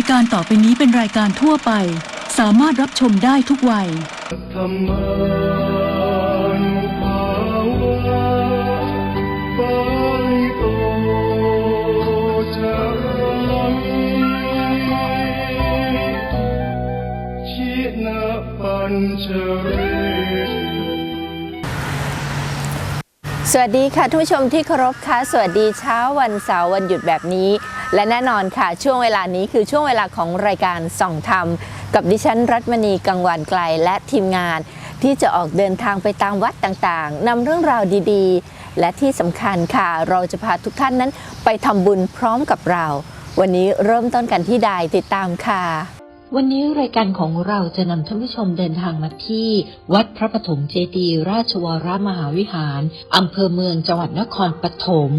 ายการต่อไปนี้เป็นรายการทั่วไป สามารถรับชมได้ทุกวัย ธรรมานุภาวะปาริโตจะลังชินะปัญเชเร สวัสดีค่ะทุกผู้ชมที่เคารพค่ะ สวัสดีเช้าวันเสาร์วันหยุดแบบนี้ และแน่นอนค่ะ ช่วงเวลานี้คือช่วงเวลาของรายการส่องธรรม กับดิฉันรัตมณีกังวานไกลและทีมงาน ที่จะออกเดินทางไปตามวัดต่างๆนำเรื่องราวดีๆ และที่สำคัญค่ะ เราจะพาทุกท่านนั้นไปทำบุญพร้อมกับเรา วันนี้เริ่มต้นกันที่ใดติดตามค่ะ วันนี้รายการของเราจะนำท่านผู้ชมเดินทางมาที่ วัดพระปฐมเจดีย์ราชวรมหาวิหารอำเภอเมืองจังหวัดนครปฐม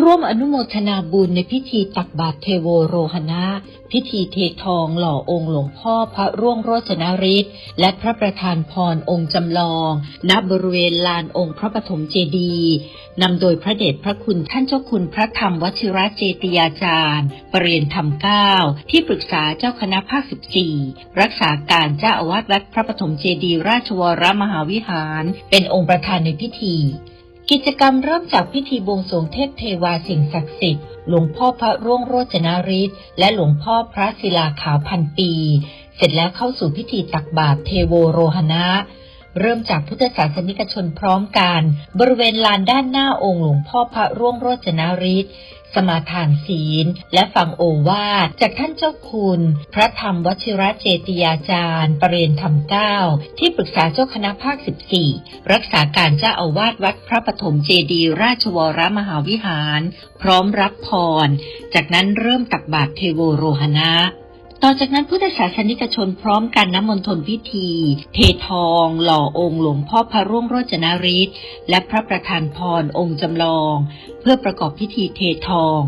ร่วมอนุโมทนาบุญในพิธีตักบาตรเทโวโรหณะพิธีเททองหล่อองค์หลวงพ่อพระร่วงโรจนฤทธิ์และพระประธานพรองค์จำลอง ณบริเวณลานองค์พระปฐมเจดีย์นำโดยพระเดชพระคุณท่านเจ้าคุณพระธรรมวชิระเจติยาจารย์ปรริยนธรรมเก้าที่ปรึกษาเจ้าคณะภาค 14 รักษาการเจ้าอาวาสวัดพระปฐมเจดีย์ราชวรมหาวิหาร เป็นองค์ประธานในพิธี กิจกรรมเริ่มจากพิธีบวงสรวงเทพเทวาสิ่งศักดิ์สิทธิ์ หลวงพ่อพระร่วงโรจนาริศและหลวงพ่อพระศิลาขาวพันปี เสร็จแล้วเข้าสู่พิธีตักบาตรเทโวโรหณะเริ่มจากพุทธศาสนิกชนพร้อมกัน บริเวณลานด้านหน้าองค์หลวงพ่อพระร่วงโรจนาริศ สมาทานศีล และฟังโอวาทจากท่านเจ้าคุณ พระธรรมวชิระเจติยาจารย์ปรรียนธรรมเก้าที่ปรึกษาเจ้าคณะภาค 14 รักษาการเจ้าอาวาสวัดพระปฐมเจดียราชวรมหาวิหาร พร้อมรับพร จากนั้นเริ่มตักบาตรเทโวโรหณะ ต่อจากนั้นพุทธศาสนิกชนพร้อมกันน้ำมนทนพิธี เททอง หล่อองค์หลวงพ่อพระร่วงโรจนาริศและพระประธานพรองค์จำลอง เพื่อประกอบพิธีเททอง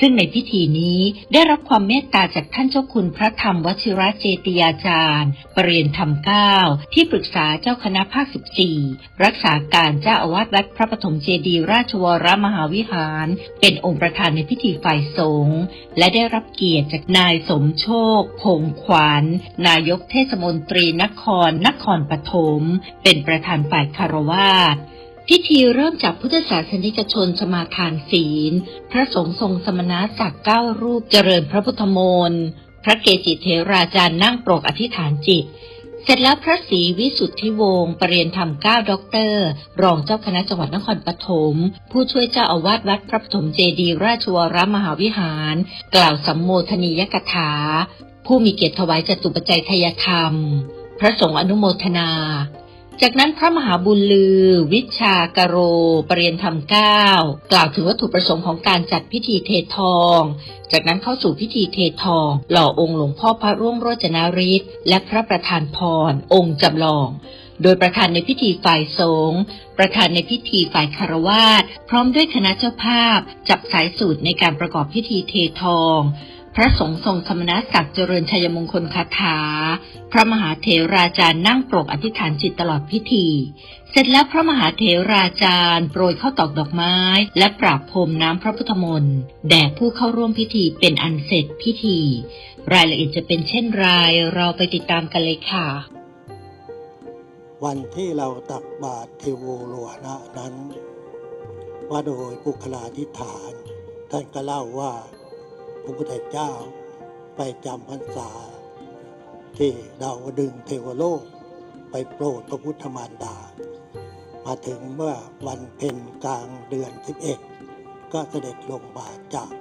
ซึ่งในพิธีนี้ได้รับความเมตตาจากท่านเจ้าคุณพระธรรมวชิระเจติยาจารย์ปรริยนธรรมเก้าที่ปรึกษาเจ้าคณะภาค 14 รักษาการเจ้าอาวาสวัดพระปฐมเจดีย์ราชวรมหาวิหาร เป็นองค์ประธานในพิธีฝ่ายสงฆ์และได้รับเกียรติจากนายสมโชคคงขวัญนายกเทศมนตรีนครนครปฐม เป็นประธานฝ่ายคารวาสพิธีเริ่มจากพุทธศาสนิกชนสมาทานศีล พระสงฆ์ทรงสมณะจากเก้ารูปเจริญพระพุทธมนต์พระเกจิเทราจารย์นั่งโปรกอธิษฐานจิต เสร็จแล้วพระศรีวิสุทธิวงศ์ปรริยนธรรมเก้าด็อกเตอร์ รองเจ้าคณะจังหวัดนครปฐม ผู้ช่วยเจ้าอาวาสวัดพระปฐมเจดี ราชวรมหาวิหาร กล่าวสัมโมทนียกถา ผู้มีเกียรติถวายจตุปัจจัยทายธรรม พระสงฆ์อนุโมทนา จากนั้นพระมหาบุญลือ วิชากโร ปรริยนธรรมเก้ากล่าวถึงวัตถุประสงค์ของการจัดพิธีเททอง จากนั้นเข้าสู่พิธีเททอง หล่อองค์หลวงพ่อพระร่วงโรจนาริศและพระประธานพร องค์จำลองโดยประธานในพิธีฝ่ายสงฆ์ประธานในพิธีฝ่ายคารวาสพร้อมด้วยคณะเจ้าภาพ จับสายสูตรในการประกอบพิธีเททอง พระสงฆ์ทรงสมณศักดิ์เจริญชัยมงคลคาถา พระมหาเถราจารย์นั่งโปรกอธิษฐานจิตตลอดพิธี เสร็จแล้วพระมหาเถราจารย์โปรยข้าวตอกดอกไม้ และปราบพรมน้ำพระพุทธมนต์แด่ผู้เข้าร่วมพิธีเป็นอันเสร็จพิธี รายละเอียดจะเป็นเช่นไรเราไปติดตามกันเลยค่ะ วันที่เราตักบาตรเทวโลหะนั้นว่าโดยปุคลาธิฐาน ท่านก็เล่าว่า ระพุทธเจ้า ไปจำพรรษา ที่ดาวดึงเทวโลก ไปโปรดพระพุทธมารดา มาถึงเมื่อวันเพ็ญกลางเดือน 11 ก็เสด็จลงมาจาก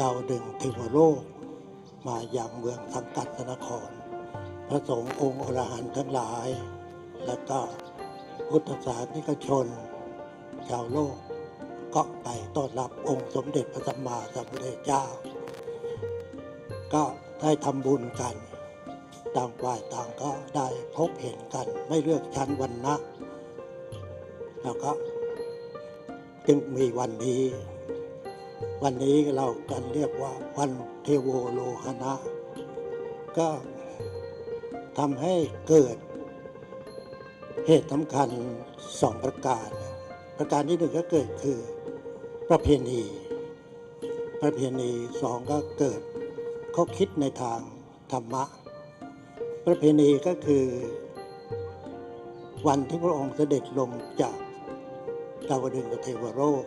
ดาวดึงเทวโลก มาอย่างเมืองสังกัดนคร พระสงฆ์องค์อรหันต์ทั้งหลาย และก็พุทธศาสนิกชน ชาวโลก ก็ไปต้อนรับองค์สมเด็จพระสัมมาสัมพุทธเจ้า ก็ได้ทำบุญกัน ต่างฝ่ายต่างก็ได้พบเห็นกัน ไม่เลือกชั้นวันนะแล้วก็จึงมีวันนี้ วันนี้เรากันเรียกว่าวันเทโวโลหณะก็ทำให้เกิดเหตุสำคัญสองประการ ประการที่หนึ่งก็เกิดคือ ประเพณี ประเพณีสองก็เกิดเขาคิดในทางธรรมะ ประเพณีก็คือวันที่พระองค์เสด็จลงจากดาวดึงสเทวโลก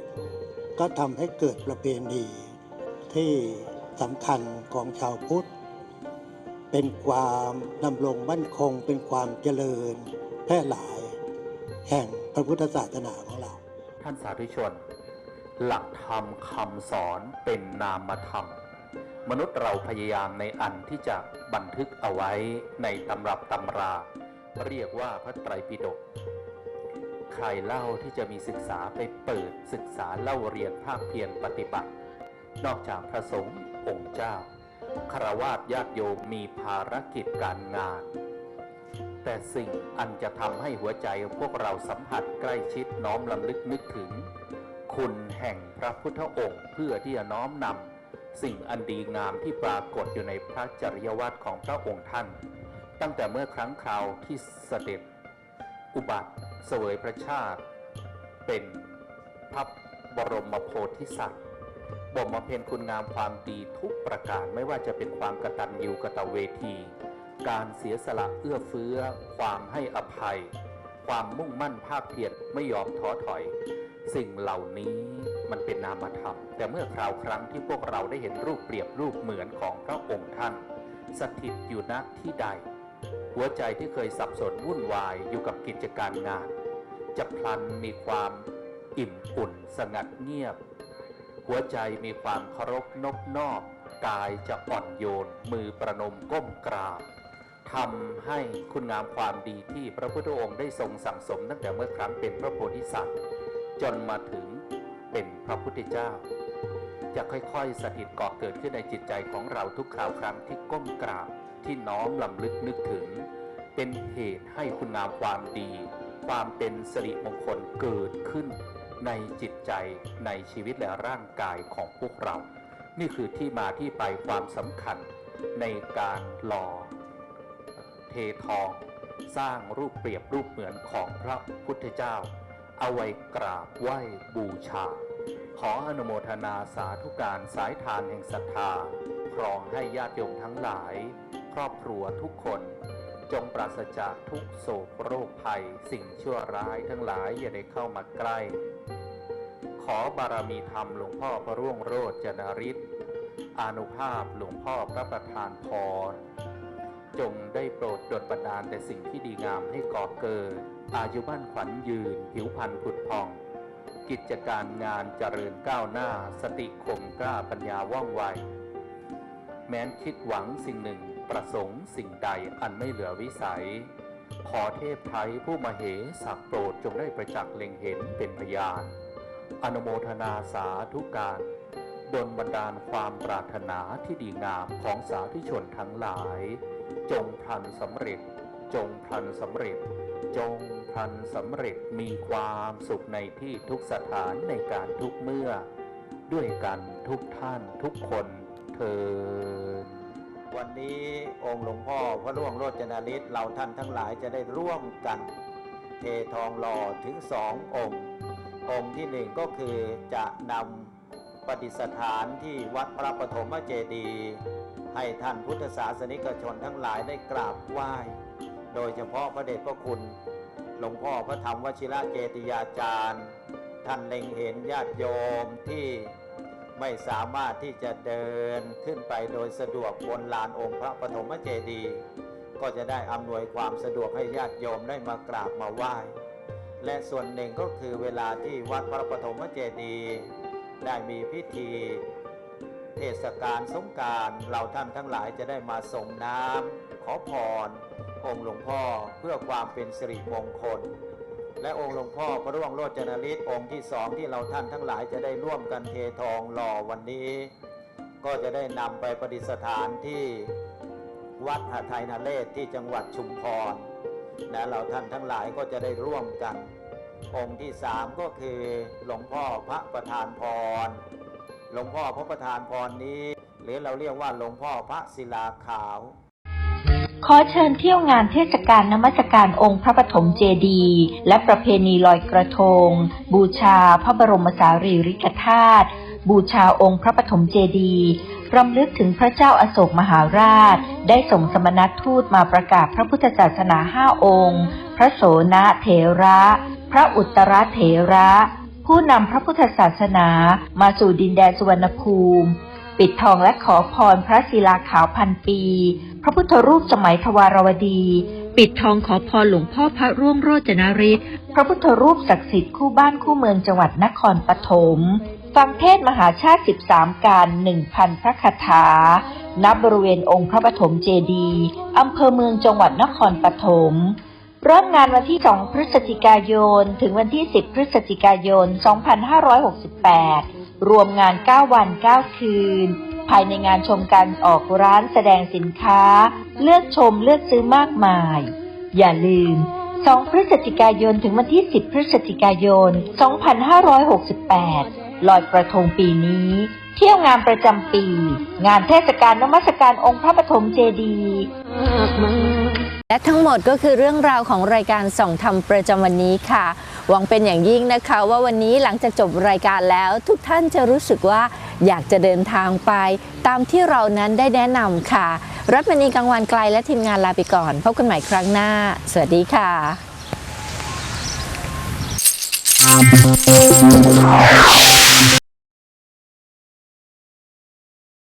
ก็ทำให้เกิดประเพณีที่สำคัญของชาวพุทธ เป็นความดำรงมั่นคงเป็นความเจริญแพร่หลาย แห่งพระพุทธศาสนาของเรา ท่านสาธุชน หลักธรรมคำสอนเป็นนามธรรม มนุษย์เราพยายามในอันที่จะบันทึกเอาไว้ในตำรับตำรา เรียกว่าพระไตรปิฎกใครเล่าที่จะมีศึกษาไปเปิดศึกษาเล่าเรียนภาคเพียรปฏิบัติ นอกจากพระสงฆ์องค์เจ้าคารวาสญาติโยมมีภารกิจการงาน แต่สิ่งอันจะทำให้หัวใจพวกเราสัมผัสใกล้ชิดน้อมลำลึกนึกถึง คุณแห่งพระพุทธองค์เพื่อที่จะน้อมนำสิ่งอันดีงามที่ปรากฏอยู่ในพระจริยวัตรของพระองค์ท่าน ตั้งแต่เมื่อครั้งคราวที่เสด็จ อุบัติเสวยพระชาติ เป็นพระบรมโพธิสัตว์บ่มบำเพ็ญคุณงามความดีทุกประการไม่ว่าจะเป็นความกตัญญูกตเวที การเสียสละเอื้อเฟื้อ ความให้อภัย ความมุ่งมั่นภาคเพียรไม่ยอมท้อถอย สิ่งเหล่านี้มันเป็นนามธรรม แต่เมื่อคราวครั้งที่พวกเราได้เห็นรูปเปรียบรูปเหมือนของพระองค์ท่าน สถิตอยู่ณที่ใด หัวใจที่เคยสับสนวุ่นวายอยู่กับกิจการงาน จะพลันมีความอิ่มอุ่นสงัดเงียบ หัวใจมีความเคารพนบนอบ กายจะอ่อนโยน มือประนมก้มกราบทำให้คุณงามความดีที่พระพุทธองค์ได้ทรงสั่งสมตั้งแต่เมื่อครั้งเป็นพระโพธิสัตว์ จนมาถึงเป็นพระพุทธเจ้า จะค่อยๆสถิตก่อเกิดขึ้นในจิตใจของเราทุกคราวครั้งที่ก้มกราบที่น้อมลำลึกนึกถึง เป็นเหตุให้คุณงามความดี ความเป็นสิริมงคลเกิดขึ้น ในจิตใจในชีวิตและร่างกายของพวกเรา นี่คือที่มาที่ไปความสำคัญในการหล่อเททอง สร้างรูปเปรียบรูปเหมือนของพระพุทธเจ้า เอาไว้กราบไหว้บูชา ขออนุโมทนาสาธุการสายทานแห่งศรัทธาครองให้ญาติโยมทั้งหลาย ครอบครัวทุกคน จงปราศจากทุกโศกโรคภัย สิ่งชั่วร้ายทั้งหลายอย่าได้เข้ามาใกล้ ขอบารมีธรรมหลวงพ่อพระร่วงโรจนริศอนุภาพหลวงพ่อพระประธานพรจงได้โปรดดลบันดาลแต่สิ่งที่ดีงามให้ก่อเกิด อายุบ้านขวัญยืน ผิวพรรณผุดพอง กิจการงานเจริญก้าวหน้า สติคมกล้าปัญญาว่องไว แม้นคิดหวังสิ่งหนึ่งประสงค์สิ่งใดอันไม่เหลือวิสัย ขอเทพไทยผู้มาเหสักโปรดจงได้ประจักษ์เล็งเห็นเป็นพยานอนุโมทนาสาธุการดลบันดาลความปรารถนาที่ดีงามของสาธุชนทั้งหลาย จงพลันสำเร็จ จงพลันสำเร็จ จง พันสำเร็จมีความสุขในที่ทุกสถานในการทุกเมื่อ ด้วยกันทุกท่านทุกคนเทินวันนี้องค์หลวงพ่อพระร่วงโรจนฤทธิ์เราท่านทั้งหลายจะได้ร่วมกัน เททองหล่อถึงสององค์ องค์ที่หนึ่งก็คือจะนำปฏิสถานที่วัดพระปฐมเจดีย์ให้ท่านพุทธศาสนิกชนทั้งหลายได้กราบไหว้ โดยเฉพาะพระเดชพระคุณ หลวงพ่อพระธรรมวชิระเจติยาจารย์ ท่านเล็งเห็นญาติโยมที่ไม่สามารถที่จะเดินขึ้นไปโดยสะดวกบนลานองค์พระปฐมเจดีย์ก็จะได้อำนวยความสะดวกให้ญาติโยมได้มากราบมาไหว้ และส่วนหนึ่งก็คือเวลาที่วัดพระปฐมเจดีย์ได้มีพิธี เทศกาลสงการเราท่านทั้งหลายจะได้มาส่งน้ำขอพร องค์หลวงพ่อเพื่อความเป็นสิริมงคล และองค์หลวงพ่อพระร่วงโรจนฤทธิ์องค์ที่สองที่เราท่านทั้งหลายจะได้ร่วมกันเททองหล่อวันนี้ ก็จะได้นำไปประดิษฐานที่วัดหาไทยนาเลศที่จังหวัดชุมพรและเราท่านทั้งหลายก็จะได้ร่วมกัน องค์ที่สามก็คือหลวงพ่อพระประธานพร หลวงพ่อพระประธานพรนี้ หรือเราเรียกว่าหลวงพ่อพระศิลาขาว ขอเชิญเที่ยวงานเทศกาลนมัสการองค์พระปฐมเจดีย์และประเพณีลอยกระทง บูชาพระบรมสารีริกธาตุบูชาองค์พระปฐมเจดีย์รำลึกถึงพระเจ้าอาโศกมหาราช ได้ส่งสมณทูตมาประกาศพระพุทธศาสนาห้าองค์ พระโสนเถระ พระอุตรเถระ ผู้นำพระพุทธศาสนามาสู่ดินแดนสุวรรณภูมิ ปิดทองและขอพรพระศิลาขาวพันปี พระพุทธรูปสมัยทวารวดี ปิดทองขอพรหลวงพ่อพระร่วงโรจนฤทธิ์พระพุทธรูปศักดิ์สิทธิ์คู่บ้านคู่เมืองจังหวัดนครปฐมฟังเทศน์มหาชาติ 13 การ1,000 พระคาถาณบริเวณองค์พระปฐมเจดีย์อำเภอเมืองจังหวัดนครปฐมเริ่มงานวันที่ 2 พฤศจิกายน ถึงวันที่ 10 พฤศจิกายน 2568 รวมงาน 9 วัน 9 คืน ภายในงานชมการออกร้านแสดงสินค้า เลือกชมเลือกซื้อมากมาย อย่าลืม 2 พฤศจิกายนถึงวันที่ 10 พฤศจิกายน 2568 ลอยกระทงปีนี้ เที่ยวงานประจำปี งานเทศกาลนมัสการองค์พระปฐมเจดีย์และทั้งหมดก็คือเรื่องราวของรายการส่องธรรมประจำวันนี้ค่ะ หวังเป็นอย่างยิ่งนะคะว่าวันนี้หลังจากจบรายการแล้วทุกท่านจะรู้สึกว่าอยากจะเดินทางไป ตามที่เรานั้นได้แนะนำค่ะ รัฐมณีกลางวันไกลและทีมงานลาไปก่อน พบกันใหม่ครั้งหน้า สวัสดีค่ะ